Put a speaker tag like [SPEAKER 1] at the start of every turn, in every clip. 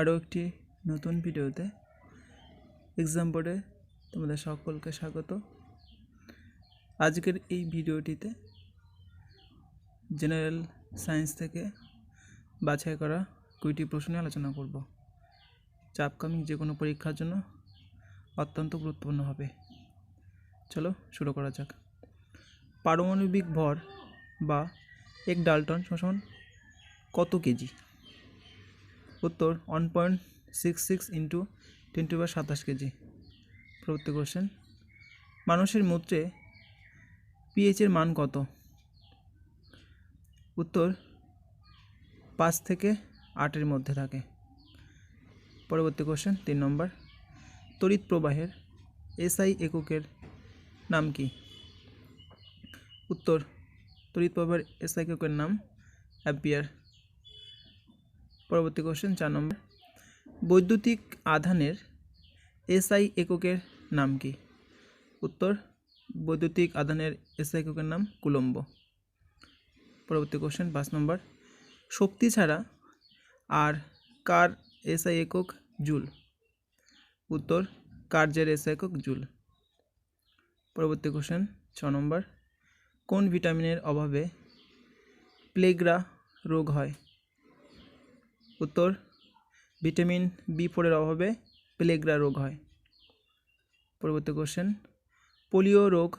[SPEAKER 1] আরও একটি নতুন ভিডিওতে এক্সাম বোর্ডে তোমাদের সকলকে স্বাগত। আজকের এই ভিডিওটিতে জেনারেল সায়েন্স থেকে বাছাই করা কুড়িটি প্রশ্ন আলোচনা করব। যা আপকামিং যে কোনো পরীক্ষার জন্য অত্যন্ত গুরুত্বপূর্ণ হবে। চলো শুরু করা যাক। পারমাণবিক ভর বা এক ডালটন শোষণ কত কেজি? উত্তর one point six six into twenty বা সাতাশ কেজি। পরবর্তী কোশ্চেন মানুষের মূত্রে পিএইচের মান কত? উত্তর পাঁচ থেকে আটের মধ্যে থাকে। পরবর্তী কোশ্চেন তিন নম্বর। তড়িৎ প্রবাহের এসআই এককের নাম কি? উত্তর, তড়িৎ প্রবাহের এসআই এককের নাম অ্যাম্পিয়ার পরবর্তী কোশ্চেন চার নম্বর বৈদ্যুতিক আধানের এসআই এককের নাম কি? উত্তর, বৈদ্যুতিক আধানের এসআই এককের নাম কুলম্ব। পরবর্তী কোশ্চেন পাঁচ নম্বর শক্তি ছাড়া আর কার এসআই একক জুল? উত্তর কার্যের এসআই একক জুল? পরবর্তী কোশ্চেন ছ নম্বর কোন ভিটামিনের অভাবে প্লেগ্রা রোগ হয়? উত্তর, ভিটামিন বি ফোরের অভাবে প্লেগ্রা রোগ হয়। পরবর্তী কোশ্চেন পোলিও রোগ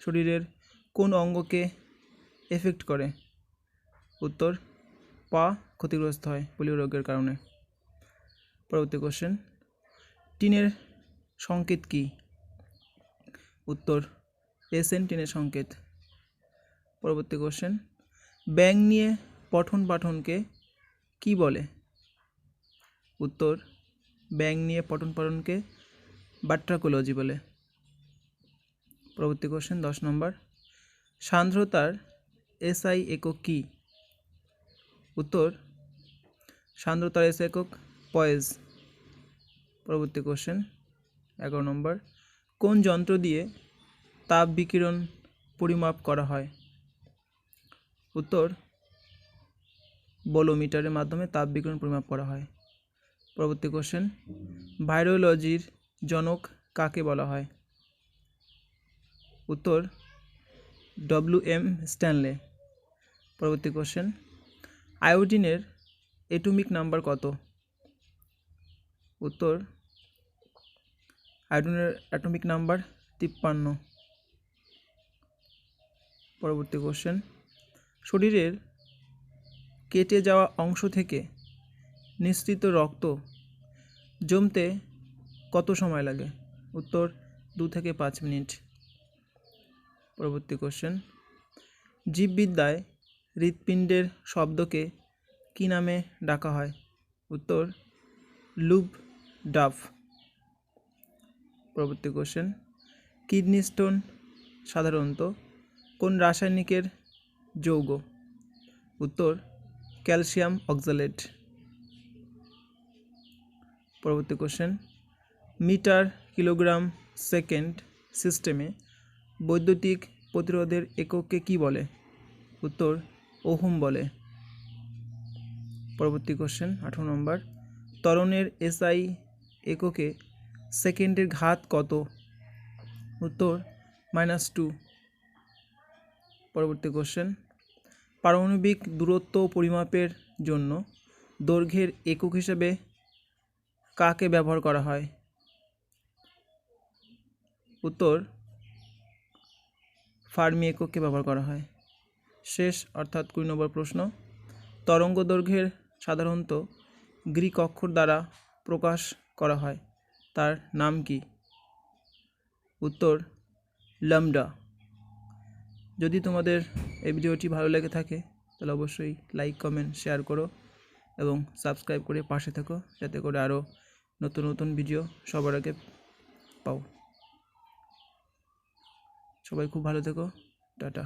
[SPEAKER 1] শরীরের কোন অঙ্গকে এফেক্ট করে? উত্তর, পা ক্ষতিগ্রস্ত হয় পোলিও রোগের কারণে। পরবর্তী কোশ্চেন টিনের সংকেত কি? উত্তর এসএন টিনের সংকেত। পরবর্তী কোশ্চেন ব্যাং নিয়ে পঠন পাঠনকে কি বলে? উত্তর ব্যাং নিয়ে পঠন পাঠনকে বাট্রাকোলজি বলে। পরবর্তী কোশ্চেন দশ নম্বর। সান্দ্রতার এসআই একক কি? উত্তর, সান্দ্রতার এসআই একক পয়েজ। পরবর্তী কোশ্চেন এগারো নম্বর। কোন যন্ত্র দিয়ে তাপ বিকিরণ পরিমাপ করা হয়? উত্তর, বলোমিটারের মাধ্যমে তাপ বিকিরণ পরিমাপ করা হয়। পরবর্তী কোশ্চেন ভাইরোলজির জনক কাকে বলা হয়? উত্তর ডব্লিউ এম স্ট্যানলে পরবর্তী কোশ্চেন আয়োডিনের এটমিক নাম্বার কত? উত্তর আয়োডিনের অ্যাটমিক নাম্বার তিপ্পান্ন। পরবর্তী কোশ্চেন শরীরের কেটে যাওয়া অংশ থেকে নিঃসৃত রক্ত জমতে কত সময় লাগে? উত্তর, দু থেকে পাঁচ মিনিট। পরবর্তী কোশ্চেন জীববিদ্যায় হৃৎপিণ্ডের শব্দকে কী নামে ডাকা হয়? উত্তর, লুব ডাফ। পরবর্তী কোশ্চেন কিডনি স্টোন সাধারণত কোন রাসায়নিকের যৌগ? উত্তর, ক্যালসিয়াম অক্সালেট পরবর্তী কোশ্চেন মিটার, কিলোগ্রাম সেকেন্ড সিস্টেমে বৈদ্যুতিক প্রতিরোধের এককে কি বলে? উত্তর, ওহম বলে। পরবর্তী কোশ্চেন আঠারো নম্বর ত্বরণের এসআই এককে সেকেন্ডের ঘাত কত? উত্তর মাইনাস টু পরবর্তী কোশ্চেন পারমাণবিক দূরত্ব পরিমাপের জন্য দৈর্ঘ্যের একক হিসেবে কাকে ব্যবহার করা হয়? উত্তর ফার্মি একককে ব্যবহার করা হয়। শেষ অর্থাৎ কুড়ি নম্বর প্রশ্ন, তরঙ্গ দৈর্ঘ্যের সাধারণত গ্রিক অক্ষর দ্বারা প্রকাশ করা হয়। তার নাম কি? উত্তর লামডা যদি তোমাদের এই ভিডিওটি ভালো লেগে থাকে, তাহলে অবশ্যই লাইক, কমেন্ট, শেয়ার করো এবং সাবস্ক্রাইব করে পাশে থেকো, যাতে করে আরও নতুন নতুন ভিডিও সবার আগে পাও। সবাই খুব ভালো থেকো। টাটা।